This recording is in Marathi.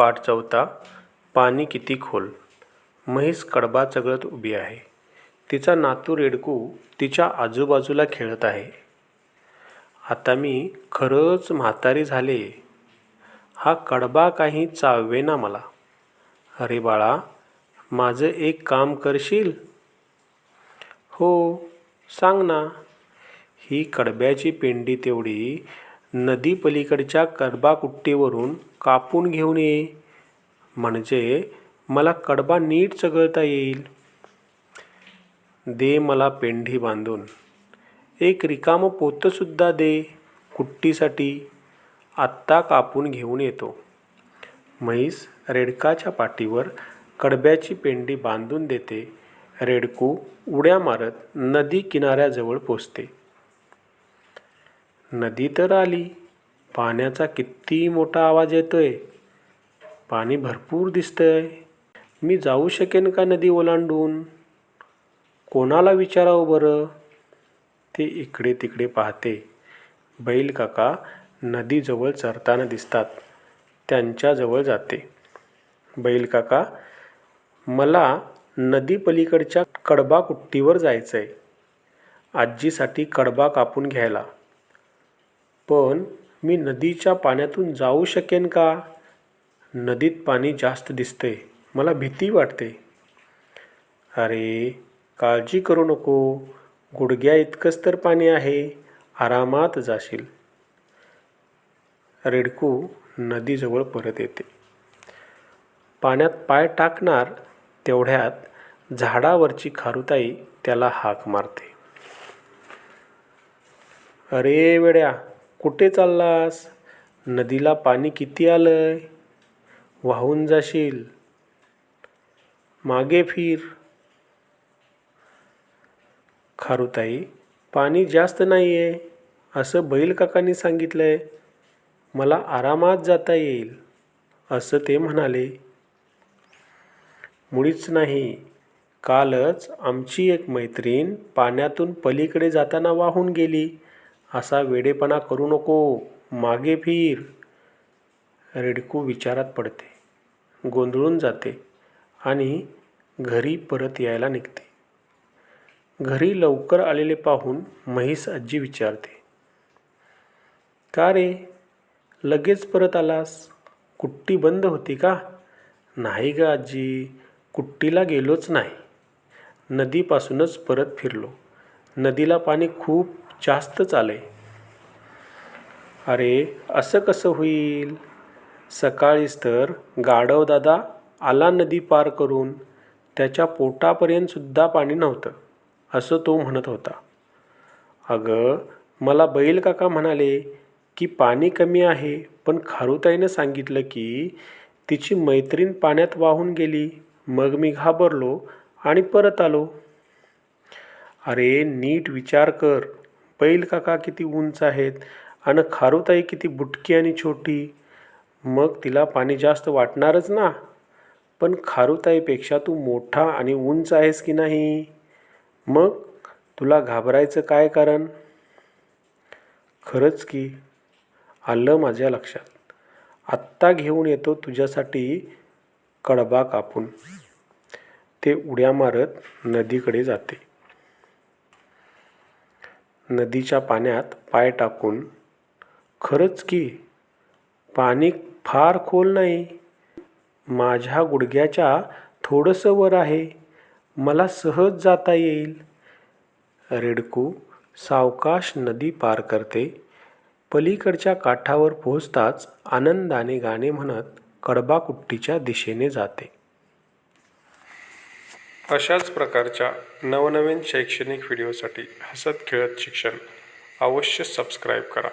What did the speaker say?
पाठ चौथा पाणी किती खोल? म्हैस कडबा चघळत उभी आहे. तिचा नातू रेडकू तिच्या आजूबाजूला खेळत आहे. आता मी खरंच म्हातारी झाले. हा कडबा काही चावेना मला. अरे बाळा माझं एक काम करशील? हो सांग ना. ही कडब्याची पेंडी तेवढी नदी पलीकडच्या कडबाकुट्टीवरून कापून घेऊन ये. म्हणजे मला कडबा नीट चघळता येईल. दे मला पेंढी बांधून. एक रिकामं पोतंसुद्धा दे कुट्टीसाठी. आत्ता कापून घेऊन येतो. म्हैस रेडकाच्या पाठीवर कडब्याची पेंडी बांधून देते. रेडकू उड्या मारत नदी किनाऱ्याजवळ पोचते. नदी तर आली पाण्याचा किती मोठा आवाज येतो आहे पाणी भरपूर दिसतं आहे मी जाऊ शकेन का नदी ओलांडून? कोणाला विचारावं बरं? ते इकडे तिकडे पाहते. बैल काका नदीजवळ चरताना दिसतात. त्यांच्याजवळ जाते. बैल काका मला नदी पलीकडच्या कडबा कुट्टीवर जायचं आहे आजीसाठी कडबा कापून घ्यायला. पण मी नदीच्या पाण्यातून जाऊ शकेन का? नदीत पाणी जास्त दिसतंय. मला भीती वाटते. अरे काळजी करू नको. गुडघ्या इतकंच तर पाणी आहे. आरामात जाशील. रेडकू नदीजवळ परत येते. पाण्यात पाय टाकणार तेवढ्यात झाडावरची खारुताई त्याला हाक मारते. अरे वेड्या कुठे चाललास? नदीला पाणी किती आलंय? वाहून जाशील. मागे फिर. खारुताई पाणी जास्त नाही आहे असं बैल काकांनी आहे मला आरामात जाता येईल असं ते म्हणाले. मुळीच नाही. कालच आमची एक मैत्रीण पाण्यातून पलीकडे जाताना वाहून गेली. असा वेडेपणा करू नको. मागे फिर. रेडकू विचारात पडते. गोंधळून जाते आणि घरी परत यायला निघते. घरी लवकर आलेले पाहून म्हैस आजी विचारते का रे? लगेच परत आलास? कुट्टी बंद होती का? नाही ग आजी कुट्टीला गेलोच नाही. नदीपासूनच परत फिरलो. नदीला पाणी खूप जास्तच आलं आहे अरे असं कसं होईल? सकाळीच तर गाढवदादा आला नदी पार करून. त्याच्या पोटापर्यंतसुद्धा पाणी नव्हतं असं तो म्हणत होता. अगं मला बैल काका म्हणाले की पाणी कमी आहे पण खारुताईनं सांगितलं की तिची मैत्रीण पाण्यात वाहून गेली. मग मी घाबरलो आणि परत आलो. अरे नीट विचार कर. पैल काका किती उंच आहेत आणि खारुताई किती बुटकी आणि छोटी मग तिला पाणी जास्त वाटणारच ना. पण खारुताईपेक्षा तू मोठा आणि उंच आहेस की नाही? मग तुला घाबरायचं काय कारण? खरंच की आलं माझ्या लक्षात. आत्ता घेऊन येतो तुझ्यासाठी कडबा कापून. ते उड्या मारत नदीकडे जाते. नदीच्या पाण्यात पाय टाकून खरंच की पाणी फार खोल नाही. माझ्या गुडघ्याच्या थोडंसं वर आहे. मला सहज जाता येईल. रेडकू सावकाश नदी पार करते. पलीकडच्या काठावर पोहोचताच आनंदाने गाणे म्हणत कडबाकुट्टीच्या दिशेने जाते. अशाच प्रकारच्या नवनवीन शैक्षणिक व्हिडिओसाठी हसत खेळत शिक्षण अवश्य सबस्क्राईब करा.